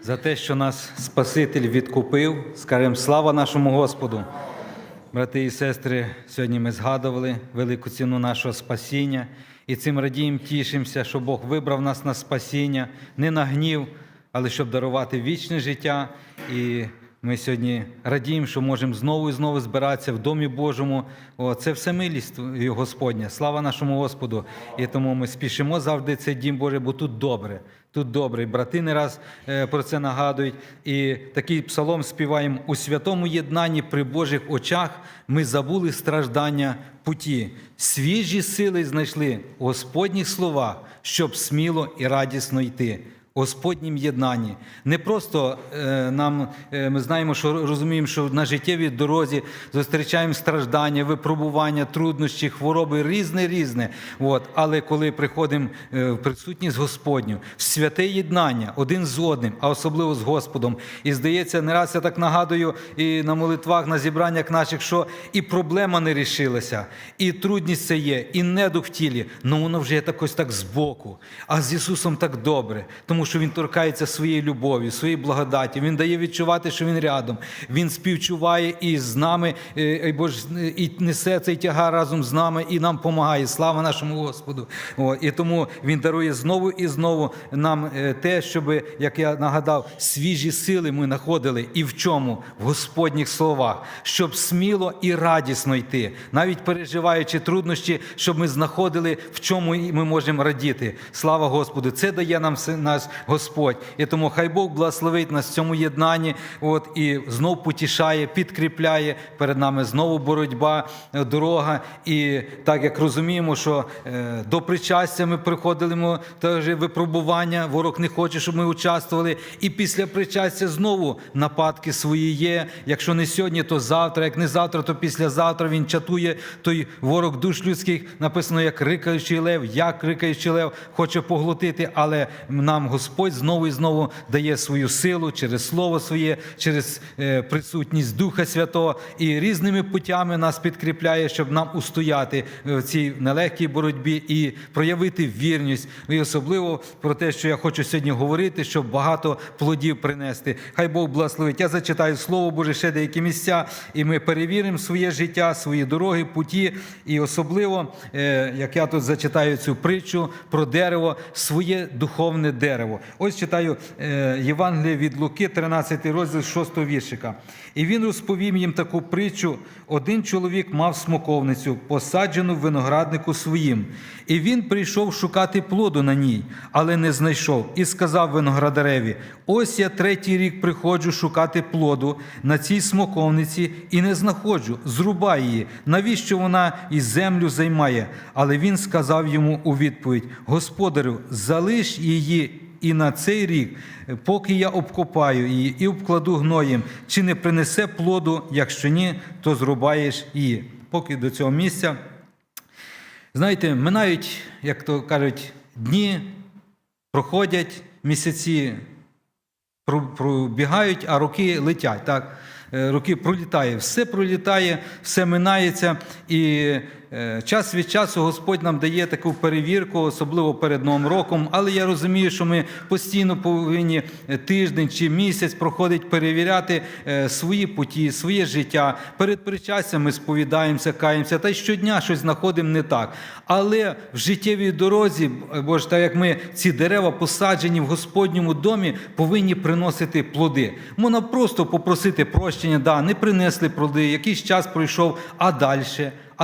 за те, що нас Спаситель відкупив. Скажемо слава нашому Господу. Брати і сестри, сьогодні ми згадували велику ціну нашого спасіння і цим радіємо, тішимося, що Бог вибрав нас на спасіння, не на гнів, але щоб дарувати вічне життя. І ми сьогодні радіємо, що можемо знову і знову збиратися в Домі Божому. О, це все милість Господня. Слава нашому Господу. І тому ми спішимо завжди цей дім Божий, бо тут добре. Тут добре. Брати не раз е, про це нагадують. І такий псалом співаємо у святому єднанні при Божих очах. Ми забули страждання путі. Свіжі сили знайшли Господні словах, щоб сміло і радісно йти. Господнім єднанні. Не просто е, нам е, ми знаємо, що розуміємо, що на життєвій дорозі зустрічаємо страждання, випробування, труднощі, хвороби різне, різне. От. Але коли приходимо е, в присутність Господню, в святе єднання один з одним, а особливо з Господом. І здається, не раз я так нагадую і на молитвах, на зібраннях наших, що і проблема не рішилася, і трудність це є, і недух в тілі, але воно вже так так збоку. А з Ісусом так добре, тому що Він торкається своєю любов'ю, своєю благодаті. Він дає відчувати, що Він рядом. Він співчуває і з нами, е, і, несе цей тягар разом з нами, і нам допомагає. Слава нашому Господу. І тому Він дарує знову і знову нам е, те, щоб, як я нагадав, свіжі сили ми знаходили. І в чому? В Господніх словах, щоб сміло і радісно йти, навіть переживаючи труднощі, щоб ми знаходили, в чому ми можемо радіти. Слава Господу! Це дає нам наш Господь. І тому хай Бог благословить нас в цьому єднанні. От і знов потішає, підкріпляє перед нами знову боротьба, е, дорога. І так як розуміємо, що е, до причастя ми приходимо теж випробування. Ворог не хоче, щоб ми участвували. І після причастя знову нападки свої є. Якщо не сьогодні, то завтра. Як не завтра, то післязавтра він чатує той ворог душ людських. Написано, як рикаючий лев, як рикаючий лев хоче поглотити, але нам Господь знову і знову дає свою силу через слово своє, через е, присутність Духа Святого і різними путями нас підкріпляє, щоб нам устояти в цій нелегкій боротьбі і проявити вірність. І особливо про те, що я хочу сьогодні говорити, щоб багато плодів принести. Хай Бог благословить. Я зачитаю Слово Боже ще деякі місця, і ми перевіримо своє життя, свої дороги, путі. І особливо, е, як я тут зачитаю цю притчу про дерево, своє духовне дерево. Ось читаю е, Євангеліє від Луки, 13 розділ 6 віршика. І він розповів їм таку притчу: один чоловік мав смоковницю, посаджену винограднику своїм. І він прийшов шукати плоду на ній, але не знайшов, і сказав виноградареві: Ось я третій рік приходжу шукати плоду на цій смоковниці і не знаходжу. Зрубай її. Навіщо вона і землю займає? Але він сказав йому у відповідь: Господарю, залиш її. І на цей рік, поки я обкопаю її і обкладу гноєм, чи не принесе плоду, якщо ні, то зрубаєш її. Поки до цього місця. Знаєте, минають, як то кажуть, дні, проходять місяці, пробігають, а роки летять. Так? Е, Роки пролітає, все пролітає, все минається. І е, час від часу Господь нам дає таку перевірку, особливо перед Новим роком. Але я розумію, що ми постійно повинні е, тиждень чи місяць проходить перевіряти е, свої путі, своє життя. Перед причастям ми сповідаємося, каємося, та щодня щось знаходимо не так. Але в життєвій дорозі, бо ж так як ми ці дерева посаджені в Господньому домі, повинні приносити плоди. Можна просто попросити прощення, да, не принесли плоди, якийсь час пройшов, а далі.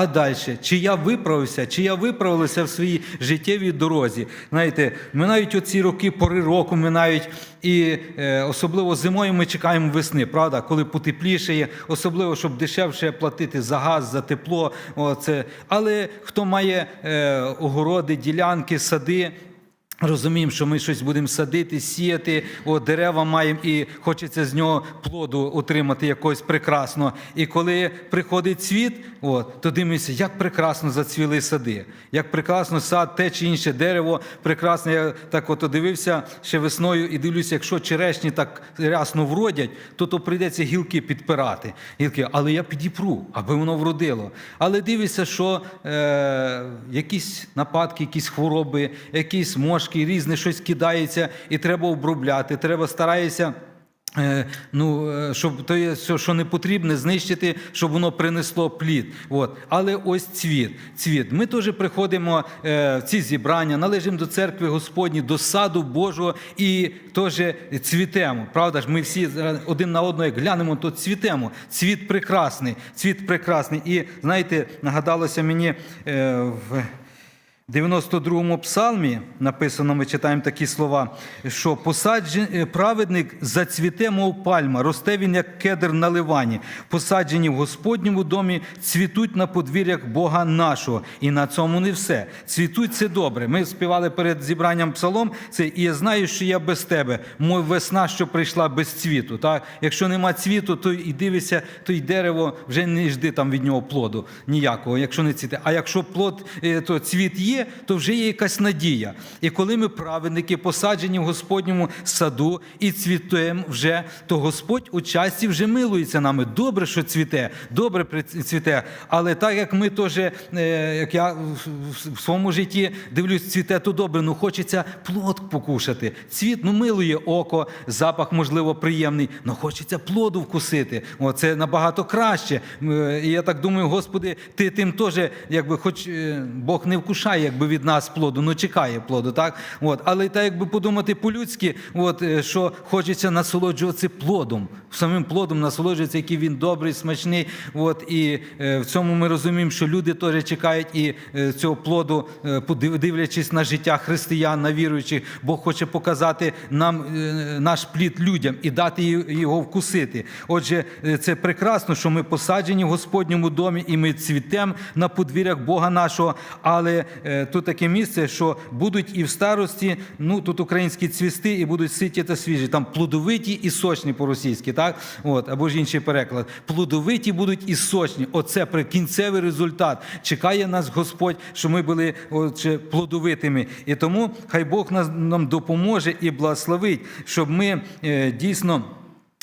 А далі, чи я виправився, чи я виправилася в своїй життєвій дорозі. Знаєте, минають оці роки, пори року минають, і е, особливо зимою ми чекаємо весни, правда, коли потеплішає, особливо, щоб дешевше платити за газ, за тепло. Оце. Але хто має е, огороди, ділянки, сади. Розуміємо, що ми щось будемо садити, сіяти, о, дерева маємо і хочеться з нього плоду отримати якогось прекрасного. І коли приходить цвіт, о, то дивимося, як прекрасно зацвіли сади, як прекрасно сад, те чи інше дерево, прекрасне. Я так от дивився ще весною і дивлюся, якщо черешні так рясно вродять, то то прийдеться гілки підпирати. Гілки, але я підіпру, аби воно вродило. Але дивишся, що е, якісь нападки, якісь хвороби, якісь мошки. Заморозки, різне щось кидається, і треба обробляти. Треба старається. Е, Ну, е, щоб то що, не потрібне, знищити, щоб воно принесло плід. От. Але ось цвіт. цвіт. Ми теж приходимо е, в ці зібрання, належимо до церкви Господні, до саду Божого і теж цвітемо. Правда ж, ми всі один на одного глянемо, то цвітемо. Цвіт прекрасний, цвіт прекрасний. І знаєте, нагадалося мені в. 92-му псалмі написано, ми читаємо такі слова, що посаджен, е, праведник зацвіте, мов пальма, росте він, як кедр на ливані, посаджені в Господньому домі, цвітуть на подвір'ях Бога нашого. І на цьому не все. Цвітуть це добре. Ми співали перед зібранням псалом, це і я знаю, що я без тебе, мов весна, що прийшла без цвіту. Так? Якщо нема цвіту, то і дивися, то й дерево вже не жди там від нього плоду ніякого, якщо не цвіте. А якщо плод, е, то цвіт є, то вже є якась надія. І коли ми праведники посаджені в Господньому саду і цвітуємо вже, то Господь у часті вже милується нами. Добре, що цвіте, добре цвіте. Але так як ми теж, е, як я в- своєму житті дивлюсь, цвіте, то добре, ну хочеться плод покушати. Цвіт ну милує око, запах, можливо, приємний, але хочеться плоду вкусити. О, це набагато краще. Е, І я так думаю, Господи, ти тим теж, якби, хоч е, Бог не вкушає, якби від нас плоду, ну чекає плоду, так? От. Але так, якби подумати по-людськи, от, е, що хочеться насолоджуватися плодом, самим плодом насолоджуватися, який він добрий, смачний. От, і е, в цьому ми розуміємо, що люди теж чекають і е, цього плоду, дивлячись на життя християн, на віруючих, Бог хоче показати нам наш плід людям і дати його вкусити. Отже, це прекрасно, що ми посаджені в Господньому домі, і ми цвітемо на подвір'ях Бога нашого. Але тут таке місце, що будуть і в старості, ну тут українські цвісти, і будуть ситі та свіжі. Там плодовиті і сочні по-російськи, так? От, або ж інший переклад. Плодовиті будуть і сочні. Оце кінцевий результат. Чекає нас Господь, що ми були отже, плодовитими. І тому хай Бог нам допоможе і благословить, щоб ми е, дійсно.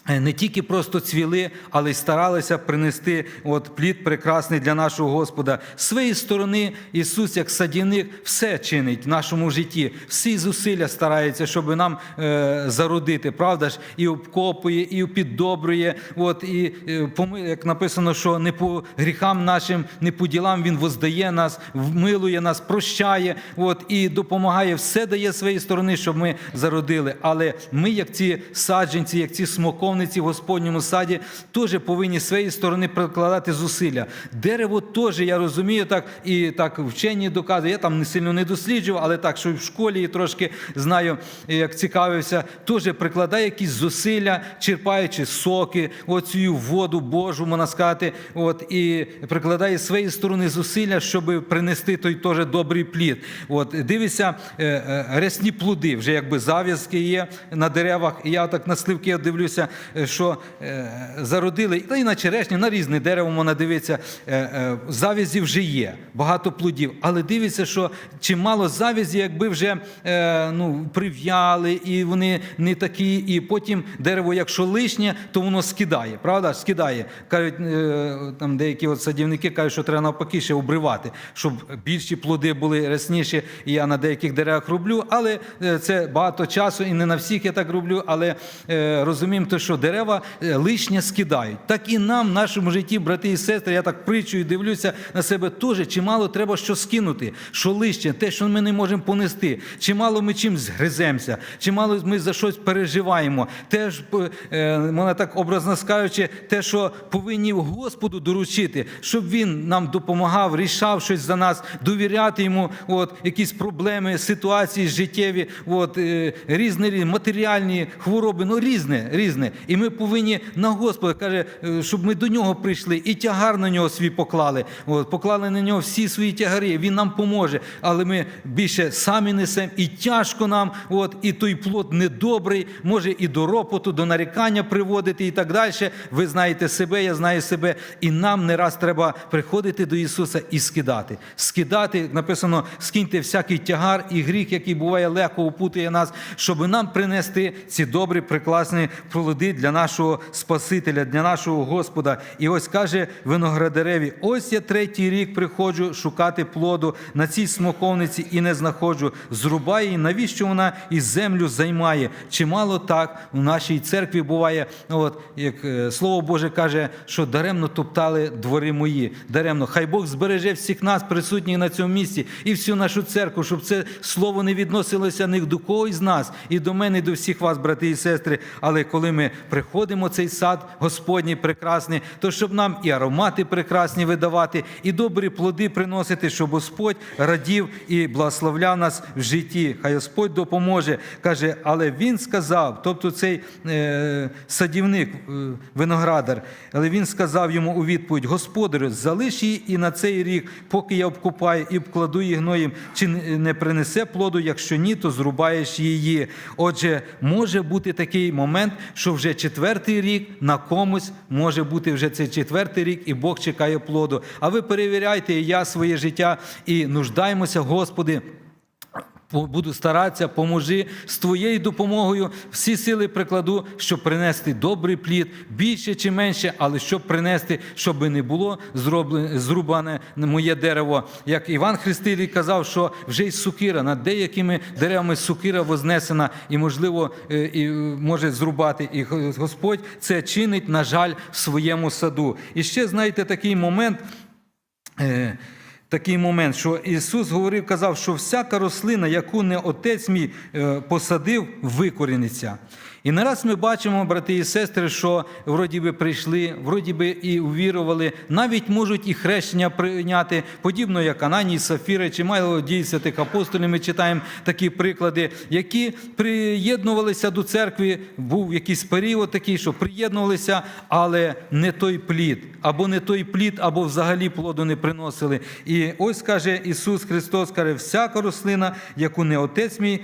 Е, Не тільки просто цвіли, але й старалися принести от плід прекрасний для нашого Господа. З своєї сторони Ісус, як садівник, все чинить в нашому житті. Всі зусилля старається, щоб нам е, зародити, правда ж, і обкопує, і піддобрує. От і е, як написано, що не по гріхам нашим, не по ділам Він воздає нас, вмилує нас, прощає, от і допомагає. Все дає своєї сторони, щоб ми зародили. Але ми, як ці саджанці, як ці смоковниці в Господньому саді, теж повинні з своєї сторони прикладати зусилля. Дерево теж, я розумію, так і так вчені доказують. Я там не сильно не досліджував, але так, що в школі і трошки знаю, як цікавився, теж прикладає якісь зусилля, черпаючи соки, оцю воду Божу, можна сказати, от, і прикладає своєї сторони зусилля, щоб принести той теж добрий плід. От, дивися, е, е, рясні плоди, вже якби зав'язки є на деревах. І я так на сливки дивлюся, що е, зародили, та й на черешні, на різне дерево можна дивитися, е, е, завязі вже є, багато плодів. Але дивиться, що чимало завязі, якби вже е, ну, прив'яли, і вони не такі, і потім дерево, якщо лишнє, то воно скидає, правда? Скидає. Кажуть, е, там деякі от садівники кажуть, що треба навпаки ще обривати, щоб більші плоди були рясніші. І я на деяких деревах роблю, але е, це багато часу, і не на всіх я так роблю. Але е, розуміємо, те, що дерева е, лишнє скидають. Так і нам, в нашому житті, брати і сестри, я так притчую, дивлюся на себе теж, чимало треба що скинути, що лишнє, те, що ми не можемо понести, чимало ми чим згриземося, чимало ми за щось переживаємо. Теж, е, можна так образно скажучи, те, що повинні Господу доручити, щоб Він нам допомагав, рішав щось за нас, довіряти йому, от, якісь проблеми, ситуації життєві, от, е, різні матеріальні хвороби, ну різне, різне. І ми повинні на Господа, каже, е, щоб ми до нього прийшли і тягар на нього свій поклали. От, поклали на нього всі свої тягари, він нам поможе. Але ми більше самі несемо, і тяжко нам, от, і той плод недобрий, може і до ропоту, до нарікання приводити і так далі. Ви знаєте себе, я знаю себе. І нам не раз треба приходити до Ісуса і скидати. Скидати, написано, скиньте всякий тягар і гріх, який буває легко опутує нас, щоб нам принести ці добрі, прекрасні плоди для нашого Спасителя, для нашого Господа. І ось каже виноградареві: ось я третій рік приходжу шукати плоду на цій смоковниці і не знаходжу. Зрубає її, навіщо вона і землю займає? Чимало так у нашій церкві буває, ну, от як е, слово Боже каже, що даремно топтали двори мої. Даремно. Хай Бог збереже всіх нас, присутніх на цьому місці, і всю нашу церкву, щоб це слово не відносилося ні до когось з нас, і до мене, і до всіх вас, брати і сестри. Але коли ми приходимо в цей сад Господній прекрасний, то щоб нам і аромати прекрасні видавати, і добрі плоди приносити, щоб Господь радів і благословляв нас в житті. Хай Господь допоможе. Каже, але він сказав, тобто цей е, садівник, е, виноградар, але він сказав йому у відповідь: Господарю, залиш її і на цей рік, поки я обкупаю і обкладу її гноєм, чи не принесе плоду, якщо ні, то зрубаєш її. Отже, може бути такий момент, що вже четвертий рік на комусь може бути вже цей четвертий рік, і Бог чекає плоду. А ви перевіряйте і я своє життя і нуждаємося, Господи. Буду старатися, поможи з твоєю допомогою. Всі сили прикладу, щоб принести добрий плід, більше чи менше, але щоб принести, щоб не було зрубане моє дерево. Як Іван Хреститель казав, що вже й сукира над деякими деревами сукира вознесена і, можливо, е, і може зрубати. І Господь це чинить, на жаль, в своєму саду. І ще знаєте такий момент. Такий момент, що Ісус говорив, казав, що всяка рослина, яку не отець мій е, посадив, викоріниться. І нараз ми бачимо, брати і сестри, що вроді би прийшли, вроді би і увірували, навіть можуть і хрещення прийняти, подібно як Ананій, Сафіра, чимало дій святих апостолів. Ми читаємо такі приклади, які приєднувалися до церкви. Був якийсь період такий, що приєднувалися, але не той плід, або не той плід, або взагалі плоду не приносили. І ось каже Ісус Христос, каже, всяка рослина, яку не отець мій.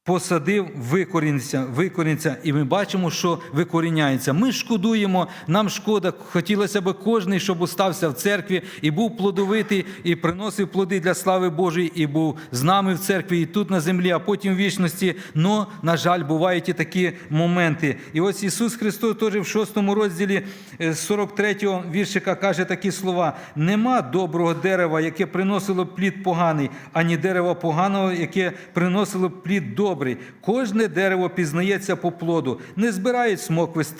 Е, Посадив, викорінця, викорінця, і ми бачимо, що викоріняється. Ми шкодуємо, нам шкода. Хотілося б кожен, щоб остався в церкві і був плодовитий, і приносив плоди для слави Божої, і був з нами в церкві, і тут на землі, а потім в вічності. Но, на жаль, бувають і такі моменти. І ось Ісус Христос теж в 6 розділі 43 віршика каже такі слова: нема доброго дерева, яке приносило плід поганий, ані дерева поганого, яке приносило плід добрий. Кожне дерево пізнається по плоду, не збирають смокви з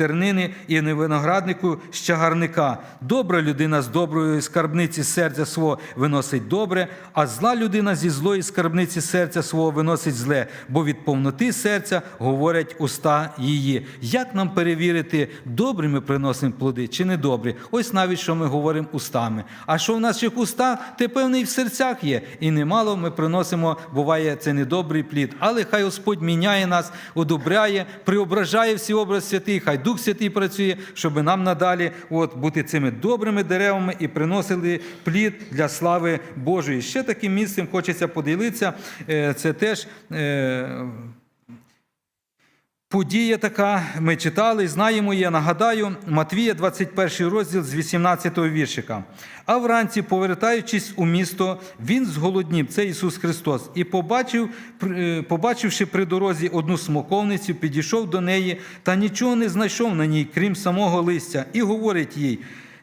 і не винограднику з чагарника. Добра людина з доброї скарбниці серця свого виносить добре, а зла людина зі злої скарбниці серця свого виносить зле, бо від повноти серця говорять уста її. Як нам перевірити, добрі ми приносимо плоди чи не добрі? Ось навіть що ми говоримо устами. А що в наших устах, те певне і в серцях є. І немало ми приносимо, буває, це недобрий плід. Але хай Господь міняє нас, одобряє, преображає всі образ святий, хай Дух Святий працює, щоб нам надалі от, бути цими добрими деревами і приносили плід для слави Божої. Ще таким місцем хочеться поділитися. Е, Це теж. Подія така, ми читали, знаємо її, нагадаю, Матвія, 21 розділ з 18 віршика. А вранці, повертаючись у місто, він зголоднів, це Ісус Христос, і побачив, е, побачивши при дорозі одну смоковницю, підійшов до неї та нічого не знайшов на ній, крім самого листя, і говорить їй: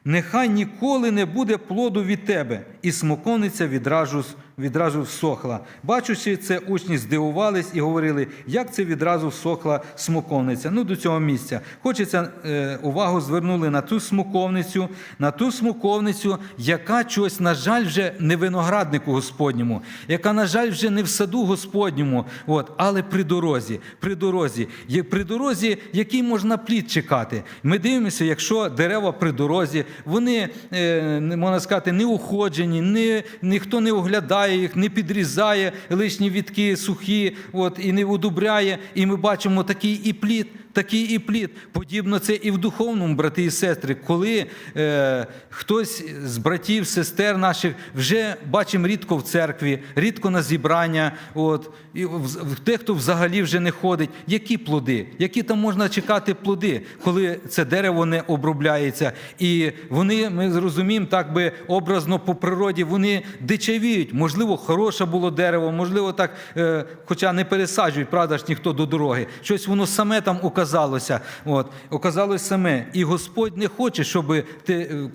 нехай ніколи не буде плоду від тебе. І смоковниця відразу відразу всохла. Бачучи це, учні здивувались і говорили, як це відразу всохла смоковниця. Ну, до цього місця. Хочеться е, увагу звернули на ту смоковницю, на ту смоковницю, яка чогось, на жаль, вже не винограднику Господньому, яка, на жаль, вже не в саду Господньому, от, але при дорозі. При дорозі, при дорозі, який можна плід чекати. Ми дивимося, якщо дерева при дорозі, вони, е, можна сказати, не уходжені, не, ніхто не оглядає їх, не підрізає лишні відки сухі, от, і не удобряє. І ми бачимо такий і плід, такий і плід. Подібно це і в духовному, брати і сестри, коли е, хтось з братів, сестер наших вже бачимо рідко в церкві, рідко на зібрання, от, і в- те, хто взагалі вже не ходить, які плоди, які там можна чекати плоди, коли це дерево не обробляється. І вони, ми зрозуміємо, так би образно по природі, вони дичавіють. Можливо, хороше було дерево, можливо, так, е, хоча не пересаджують, правда ж, ніхто до дороги. Щось воно саме там указало оказалося. От, оказалось саме. І Господь не хоче, щоб е,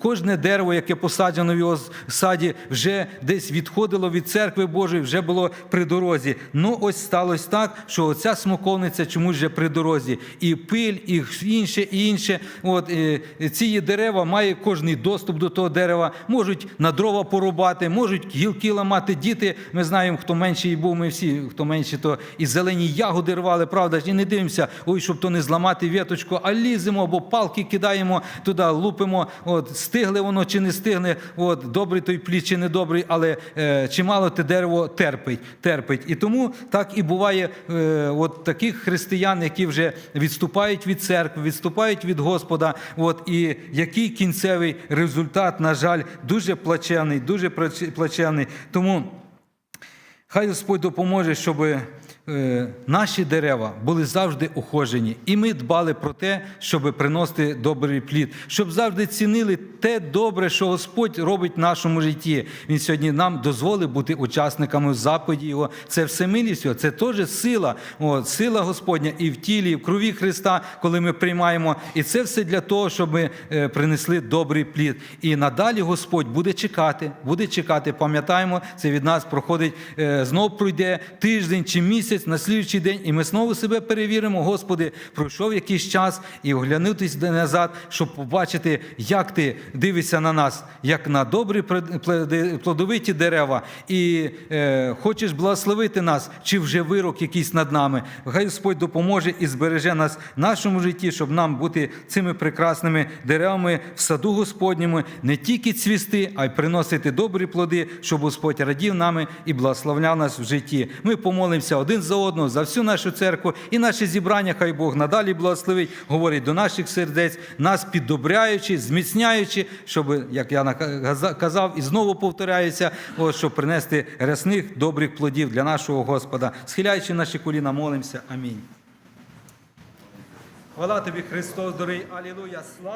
кожне дерево, яке посаджено в його саді, вже десь відходило від церкви Божої, вже було при дорозі. Ну, ось сталося так, що оця смоковниця чомусь вже при дорозі. І пиль, і інше, і інше. От, е, ці дерева має кожний доступ до того дерева, можуть на дрова порубати, можуть гілки ламати. Діти, ми знаємо, хто менший був, ми всі, хто менші, то і зелені ягоди рвали, правда ж, і не дивимося, ой, щоб то не зламати віточку, а ліземо, або палки кидаємо туди, лупимо. От, стигле воно чи не стигне, от, добрий той плід чи не добрий, але е, чимало те дерево терпить, терпить. І тому так і буває е, от таких християн, які вже відступають від церкви, відступають від Господа. От, і який кінцевий результат, на жаль, дуже плачевний, дуже плач- плачевний. Тому Хай Господь допоможе, щоб е, наші дерева були завжди ухожені, і ми дбали про те, щоб приносити добрий плід, щоб завжди цінили те добре, що Господь робить в нашому житті. Він сьогодні нам дозволив бути учасниками заповіді Його. Це всемилість Його, це теж сила, О, сила Господня і в тілі, і в крові Христа, коли ми приймаємо. І це все для того, щоб ми е, принесли добрий плід. І надалі Господь буде чекати, буде чекати. Пам'ятаємо, це від нас проходить е, знов пройде тиждень чи місяць на слідчий день, і ми знову себе перевіримо. Господи, пройшов якийсь час і оглянутись назад, щоб побачити, як ти дивишся на нас, як на добрі плодовиті дерева, і е, хочеш благословити нас, чи вже вирок якийсь над нами. Хай Господь допоможе і збереже нас в нашому житті, щоб нам бути цими прекрасними деревами в саду Господньому, не тільки цвісти, а й приносити добрі плоди, щоб Господь радів нами і благословляв нас в житті. Ми помолимося один за одного, за всю нашу церкву і наше зібрання, хай Бог надалі благословить, говорить до наших сердець, нас піддобряючи, зміцняючи, щоб, як я казав, і знову повторяюся, щоб принести рясних добрих плодів для нашого Господа. Схиляючи наші коліна, молимося. Амінь. Хвала тобі, Христос, дорогий, Алілуя, слава